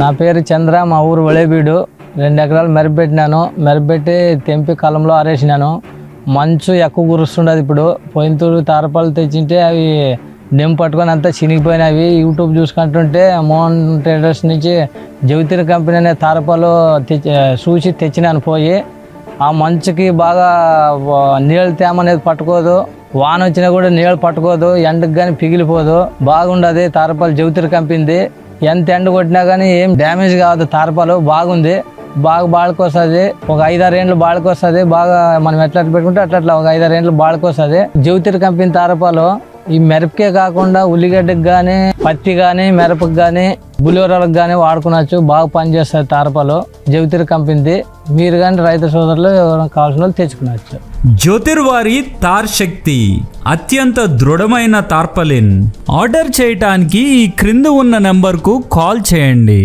నా పేరు చంద్ర మా ఊరు ఒళేబీడు రెండు ఎకరాలు మెరపెట్టినాను మెరపెట్టి తెంపి కలంలో ఆరేసినాను. మంచు ఎక్కువ కురుస్తుండదు ఇప్పుడు. పోయినతూరు తారపాలు తెచ్చింటే అవి నిమ్ పట్టుకొని అంతా చినిగిపోయినవి. యూట్యూబ్ చూసుకుంటుంటే మోహన్ ట్రేడర్స్ నుంచి జవితిర కంపెనీ అనే తారపాలు తెచ్చి చూసి తెచ్చినాను పోయి. ఆ మంచుకి బాగా నీళ్ళు నీళ్ళ తేమ అనేది పట్టుకోదు. వాన వచ్చినా కూడా నీళ్ళు పట్టుకోదు. ఎండకు కానీ పిగిలిపోదు. బాగుండదు తారపాలు జవితిర కంపింది ఎంత ఎండ కొట్టినా కానీ ఏం డ్యామేజ్ కాదు. తారపాలు బాగుంది. బాగా బాడుకొస్తుంది ఒక ఐదారు ఏండ్లు బాడుకొస్తుంది బాగా మనం ఎట్లా పెట్టుకుంటే అట్లా అట్లా ఒక ఐదారు ఏండ్లు బాడుకొస్తుంది జ్యోతిర్ కంపెనీ తారపాలు ఈ మిరపకే కాకుండా ఉల్లిగడ్డకు కానీ పత్తి కానీ మిరపకు కానీ బులివరాలకు కానీ వాడుకున్నచ్చు బాగా పనిచేస్తుంది తారపలో. జ్యోతిర్ కంపెనీది. మీరు కానీ రైతు సోదరులు ఎవరైనా కావాల్సిన వాళ్ళు తెచ్చుకునవచ్చు జ్యోతిర్వారి తార్ శక్తి. అత్యంత దృఢమైన తార్పలిన్. ఆర్డర్ చేయటానికి ఈ క్రింద ఉన్న నెంబర్కు కాల్ చేయండి.